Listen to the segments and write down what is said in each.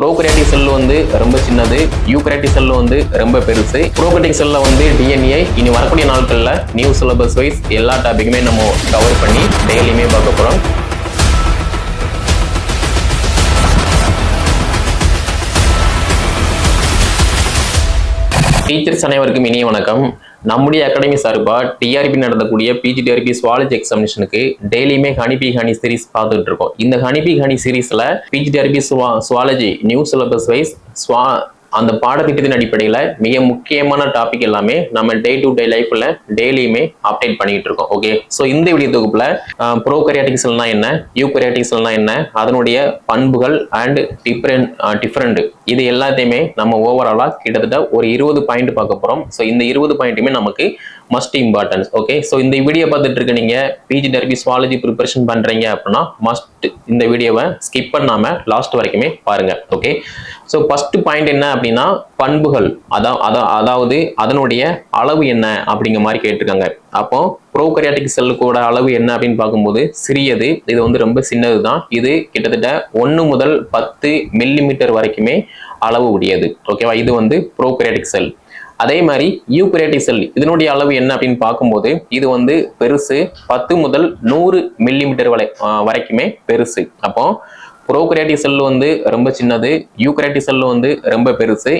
ப்ரோகரேட்டிக் செல் வந்து ரொம்ப சின்னது யூகரேட்டிக் செல் வந்து ரொம்ப பெருசு. ப்ரோகரேட்டிக் செல்ல வந்து டிஎன்ஏ இனி வரக்கூடிய நாட்களில் நியூ சிலபஸ் வைஸ் எல்லா டாபிக்குமே நம்ம கவர் பண்ணி டெய்லியுமே பார்க்க போகிறோம் டீச்சர்ஸ் அனைவருக்கும் இனிய வணக்கம். நம்முடைய அகாடமி சார்பாக டிஆர்பி நடத்தக்கூடிய பிஜிடிஆர்பி சுவாலஜி எக்ஸாமினேஷனுக்கு டெய்லியுமே ஹனிபி ஹனி சீரிஸ் பார்த்துட்டு இருக்கோம். இந்த honeybee honey சீரிஸ்ல P G T R B zoology new syllabus wise ஸ்வா அந்த பாடத்திட்டத்தின் அடிப்படையில் மிக முக்கியமான டாபிக் எல்லாமே நம்ம டே டு டே லைஃப்ல டெய்லியுமே அப்டேட் பண்ணிட்டு இருக்கோம் ஓகே ஸோ இந்த வீடியோ தொகுப்புல ப்ரோகரியாட்டிக் செல்னா என்ன யூகரியாட்டிக் செல்னா என்ன அதனுடைய பண்புகள் அண்ட் டிஃப்ரெண்ட் டிஃப்ரெண்ட் இது எல்லாத்தையுமே நம்ம ஓவராலாக கிட்டத்தட்ட ஒரு இருபது பாயிண்ட் பார்க்க போகிறோம் ஸோ இந்த இருபது பாயிண்ட்டுமே நமக்கு மஸ்ட் இம்பார்ட்டன்ஸ் ஓகே ஸோ இந்த வீடியோ பார்த்துட்டு இருக்க நீங்க பிஜி டெர்பி சுவாலஜி ப்ரிப்பரேஷன் பண்றீங்க அப்படின்னா மஸ்ட் இந்த வீடியோவை ஸ்கிப் பண்ணாம லாஸ்ட் வரைக்குமே பாருங்க ஓகே ஸோ ஃபர்ஸ்ட் பாயிண்ட் என்ன அப்படின்னா பண்புகள் அதான் அதான் அதாவது அதனுடைய அளவு என்ன அப்படிங்கிற மாதிரி கேட்டிருக்காங்க. அப்போ ப்ரோகரியாட்டிக் செல்லுக்கோட அளவு என்ன அப்படின்னு பார்க்கும்போது சிறியது இது வந்து ரொம்ப சின்னது தான் இது கிட்டத்தட்ட ஒன்று முதல் பத்து மில்லிமீட்டர் வரைக்குமே அளவு உடையது ஓகேவா இது வந்து ப்ரோகரியாட்டிக் செல் அதே மாதிரி யூக்ரேட்டிக் செல் இதனுடைய அளவு என்ன அப்படின்னு பார்க்கும்போது இது வந்து பெருசு பத்து முதல் நூறு மில்லிமீட்டர் வரை வரைக்குமே பெருசு. அப்போ ப்ரோக்ரேட்டிக் செல் வந்து ரொம்ப சின்னது யூக்ரேட்டிக் செல் வந்து ரொம்ப பெருசு.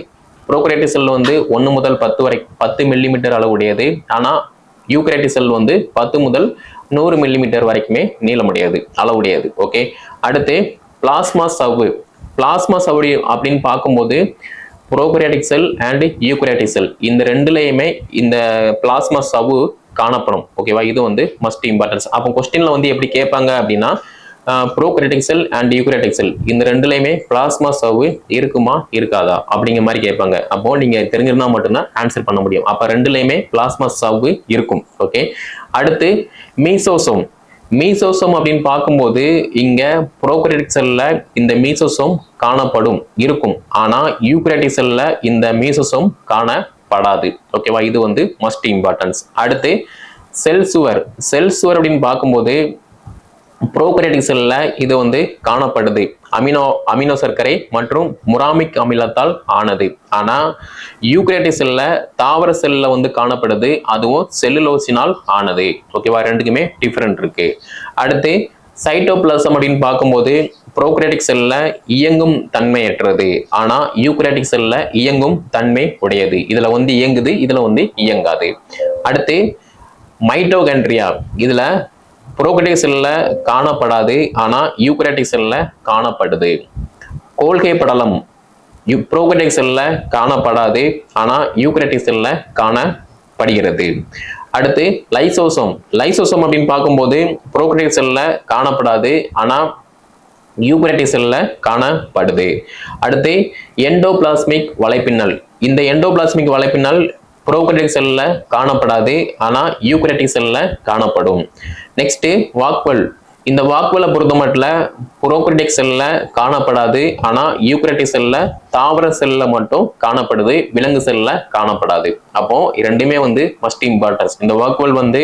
ப்ரோக்ரேட்டிக் செல் வந்து ஒன்று முதல் பத்து வரை பத்து மில்லிமீட்டர் அளவுடையது. ஆனால் யூக்ரேட்டிக் செல் வந்து பத்து முதல் நூறு மில்லிமீட்டர் வரைக்குமே நீளமுடையது அளவுடையது ஓகே அடுத்து பிளாஸ்மா சவ்வு. பிளாஸ்மா சவுடி அப்படின்னு பார்க்கும்போது prokaryotic cell and eukaryotic cell. இந்த ரெண்டுலேயுமே இந்த பிளாஸ்மா சவு காணப்படும். ஓகேவா? இது வந்து மஸ்ட் இம்பார்ட்டன்ஸ் அப்போ கொஸ்டின்ல வந்து எப்படி கேட்பாங்க அப்படின்னா prokaryotic cell and eukaryotic cell. இந்த ரெண்டுலேயுமே பிளாஸ்மா சவ்வு இருக்குமா இருக்காதா? அப்படிங்கிற மாதிரி கேட்பாங்க. அப்போ நீங்க தெரிஞ்சிருந்தா மட்டும்தான் ஆன்சர் பண்ண முடியும். அப்போ ரெண்டுலேயுமே பிளாஸ்மா சவ்வு இருக்கும். ஓகே? அடுத்து மீசோசோம். மீசோசோம் அப்படின்னு பார்க்கும்போது இங்க ப்ரோக்ரேட்டிக் செல்ல இந்த மீசோசோம் காணப்படும் இருக்கும். ஆனா யூக்ரேட்டிக் செல்ல இந்த மீசோசோம் காணப்படாது. ஓகேவா இது வந்து மஸ்ட் இம்பார்ட்டன்ஸ் அடுத்து செல் சுவர் செல் சுவர் அப்படின்னு பார்க்கும்போது ப்ரோகரேட்டிக் செல்ல இது வந்து காணப்படுது. அமினோ அமினோ சர்க்கரை மற்றும் முராமிக் அமிலத்தால் ஆனது. ஆனா யூக்ரேட்டிக் செல்ல தாவர செல்ல வந்து காணப்படுது. அதுவும் செல்லுலோசினால் ஆனது. ஓகேவா ரெண்டுக்குமே டிஃப்ரெண்ட் இருக்கு. அடுத்து சைட்டோபிளாசம் அப்படின்னு பார்க்கும்போது ப்ரோக்ரேட்டிக் செல்ல இயங்கும் தன்மையற்றது ஆனா யூக்ரேட்டிக் செல்ல இயங்கும் தன்மை உடையது. இதுல வந்து இயங்குது இதுல வந்து இயங்காது. அடுத்து மைட்டோகண்ட்ரியா இதுல புரோகட்டிக் செல்ல காணப்படாது ஆனால் யூக்ரேட்டிக் செல்ல காணப்படுது. கோல்கை படலம் புரோகட்டிக் செல்ல காணப்படாது ஆனால் யூக்ரேட்டிக் செல்ல காணப்படுகிறது. அடுத்து லைசோசோம். லைசோசோம் அப்படின்னு பார்க்கும்போது புரோகட்டிக் செல்ல காணப்படாது ஆனால் யூக்ரேட்டிக் செல்ல காணப்படுது. அடுத்து எண்டோபிளாஸ்மிக் வலைப்பின்னல். இந்த எண்டோபிளாஸ்மிக் வலைப்பின்னல் ப்ரோகரியாட்டிக் செல்ல காணப்படாது ஆனா யூக்ரேட்டிக் செல்ல காணப்படும். நெக்ஸ்ட் வாக்வல் இந்த வாக்வலை பொறுத்த மட்டும் புரோக்ரட்டிக் செல்ல காணப்படாது ஆனா யூக்ரேட்டிக் செல்ல தாவர செல்ல மட்டும் காணப்படுது விலங்கு செல்ல காணப்படாது. அப்போ இரண்டுமே வந்து மஸ்ட் இம்பார்ட்டன்ஸ் இந்த வாக்வல் வந்து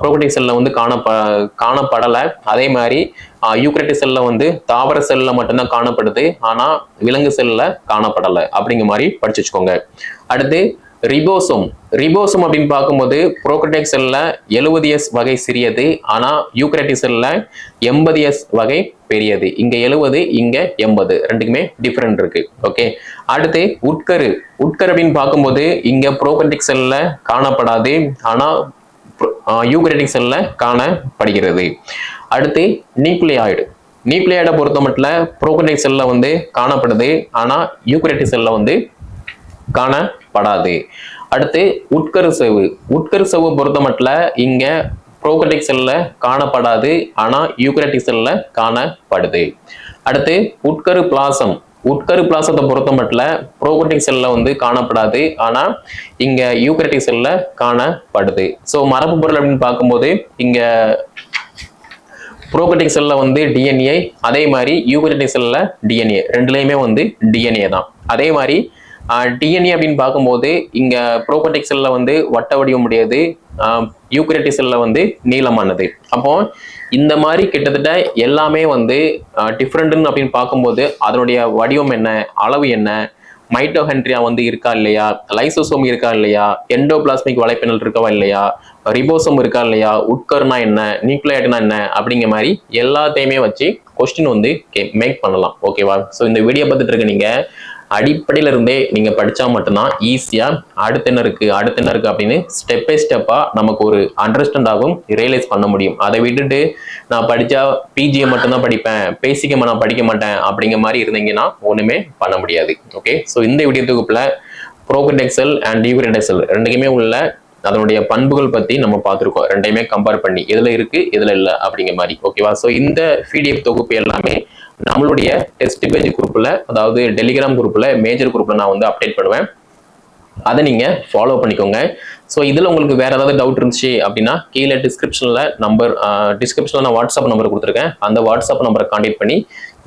புரோக்ரட்டிக் செல்ல வந்து காணப்ப காணப்படலை. அதே மாதிரி யூக்ரேட்டிக் செல்ல வந்து தாவர செல்ல மட்டும்தான் காணப்படுது ஆனா விலங்கு செல்ல காணப்படலை. அப்படிங்கிற மாதிரி படிச்சு வச்சுக்கோங்க. அடுத்து ரிபோசோம். ரிபோசோம் அப்படின்னு பார்க்கும்போது ப்ரோக்ரட்டிக் செல்ல எழுபது எஸ் வகை சிறியது ஆனால் யூக்ரேட்டிக் செல்ல எண்பது எஸ் வகை பெரியது. இங்கே எழுபது இங்கே எண்பது. ரெண்டுக்குமே டிஃப்ரெண்ட் இருக்கு. ஓகே அடுத்து உட்கரு. உட்கரு அப்படின்னு பார்க்கும்போது இங்கே ப்ரோக்ரட்டிக் செல்ல காணப்படாது ஆனால் யூக்ரேட்டிக் செல்ல காணப்படுகிறது. அடுத்து நியூக்ளியாய்டு. நியூக்ளியாய்டை பொறுத்த மட்டும் ப்ரோக்ரட்டிக் செல்ல வந்து காணப்படுது ஆனால் யூக்ரேட்டிக் செல்ல வந்து காணப்படாது. அடுத்து உட்கரு செவு. உட்கரு செவு பொறுத்த மட்டும் இங்க ப்ரோகட்டிக் செல்ல காணப்படாது ஆனா யூக்ரட்டிக் செல்ல காணப்படுது. அடுத்து உட்கரு பிளாசம். உட்கரு பிளாசத்தை பொறுத்த மட்டும் ப்ரோகட்டிக் செல்ல வந்து காணப்படாது ஆனா இங்க யூக்ரட்டிக் செல்ல காணப்படுது. ஸோ மரபு பொருள் அப்படின்னு பார்க்கும்போது இங்க ப்ரோகட்டிக் செல்ல வந்து டிஎன்ஏ அதே மாதிரி யூக்ரட்டிக் செல்ல டிஎன்ஏ ரெண்டுலேயுமே வந்து டிஎன்ஏ தான். அதே மாதிரி டிஎன்ஏ அப்படின்னு பார்க்கும்போது இங்கே ப்ரோகட்டிக் செல்ல வந்து வட்ட வடிவம் உடையது யூக்ரட்டிசல்ல வந்து நீளமானது. அப்போ இந்த மாதிரி கிட்டத்தட்ட எல்லாமே வந்து டிஃப்ரெண்ட்டுன்னு அப்படின்னு பார்க்கும்போது அதனுடைய வடிவம் என்ன அளவு என்ன மைட்டோஹென்ட்ரியா வந்து இருக்கா இல்லையா லைசோசோம் இருக்கா இல்லையா எண்டோபிளாஸ்மிக் வலைப்பினல் இருக்கவா இல்லையா ரிபோசோம் இருக்கா இல்லையா உட்கர்னா என்ன நியூக்ளியாட்னா என்ன அப்படிங்கிற மாதிரி எல்லாத்தையுமே வச்சு கொஸ்டின் வந்து மேக் பண்ணலாம். ஓகேவா ஸோ இந்த வீடியோ பார்த்துட்டு இருக்க நீங்கள் அடிப்படையில இருந்தே நீங்க படிச்சா மட்டும்தான் ஈஸியா அடுத்து என்ன இருக்கு அடுத்து என்ன இருக்கு அப்படின்னு ஸ்டெப் பை ஸ்டெப்பா நமக்கு ஒரு அண்டர்ஸ்டாண்ட் ஆகும் ரியலைஸ் பண்ண முடியும். அதை விட்டுட்டு நான் படிச்சா பிஜியை மட்டும்தான் படிப்பேன் பேசிக்க நான் படிக்க மாட்டேன் அப்படிங்கிற மாதிரி இருந்தீங்கன்னா ஒண்ணுமே பண்ண முடியாது. ஓகே ஸோ இந்த வீடியோ தொகுப்புல ப்ரோகட் எக்ஸல் அண்ட் டியூரட் எக்ஸல் ரெண்டுக்குமே உள்ள அதனுடைய பண்புகள் பத்தி நம்ம பார்த்துருக்கோம். ரெண்டையுமே கம்பேர் பண்ணி எதுல இருக்கு எதுல இல்லை அப்படிங்கிற மாதிரி. ஓகேவா ஸோ இந்த பிடிஎஃப் தொகுப்பு எல்லாமே நம்மளுடைய டெஸ்ட் பேஜ் குரூப்ல அதாவது டெலிகிராம் குரூப்ல மேஜர் குரூப்ல நான் வந்து அப்டேட் பண்ணுவேன். அதை நீங்க ஃபாலோ பண்ணிக்கோங்க. ஸோ இதில் உங்களுக்கு வேறு ஏதாவது டவுட் இருந்துச்சு அப்படின்னா கீழே டிஸ்கிரிப்ஷனில் நம்பர் டிஸ்கிரிப்ஷனில் நான் வாட்ஸ்அப் நம்பர் கொடுத்துருக்கேன். அந்த வாட்ஸ்அப் நம்பரை காண்டாக்ட் பண்ணி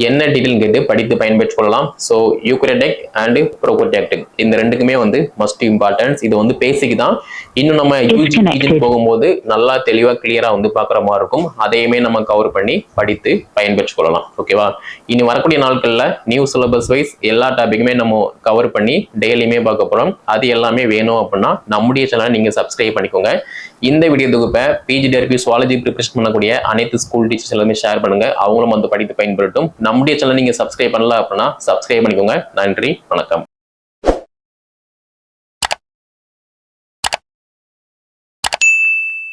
என்ன டீட்டெயில் கேட்டு படித்து பயன்பெற்றுக் கொள்ளலாம் ஸோ யூக்ரடெக் அண்ட் ப்ரோகோடெக்டிக் இந்த ரெண்டுக்குமே வந்து மஸ்ட் இம்பார்ட்டன்ஸ் இது வந்து பேசிக் தான். இன்னும் நம்ம யூஜி போகும்போது நல்லா தெளிவாக கிளியராக வந்து பார்க்குற மாதிரி இருக்கும். அதையுமே நம்ம கவர் பண்ணி படித்து பயன்பெற்றுக் கொள்ளலாம் ஓகேவா இனி வரக்கூடிய நாட்களில் நியூ சிலபஸ் வைஸ் எல்லா டாபிக்குமே நம்ம கவர் பண்ணி டெய்லியுமே பார்க்க போகிறோம் அது எல்லாமே வேணும் அப்படின்னா நம்முடைய சேனலை நீங்கள் சப்ஸ்கிரைப் பண்ணிக்கோங்க. இந்த வீடியோ தொகுப்பை பிஜிடிஆர்பி சுவாலஜி ப்ரிப்ரேஷன் பண்ணக்கூடிய அனைத்து ஸ்கூல் டீச்சர்ஸ் எல்லாமே ஷேர் பண்ணுங்க. அவங்களும் வந்து படித்து பயன்படுத்தும். நம்முடைய சேனல் நீங்கள் சப்ஸ்கிரைப் பண்ணல அப்படின்னா சப்ஸ்கிரைப் பண்ணிக்கோங்க. நன்றி வணக்கம்.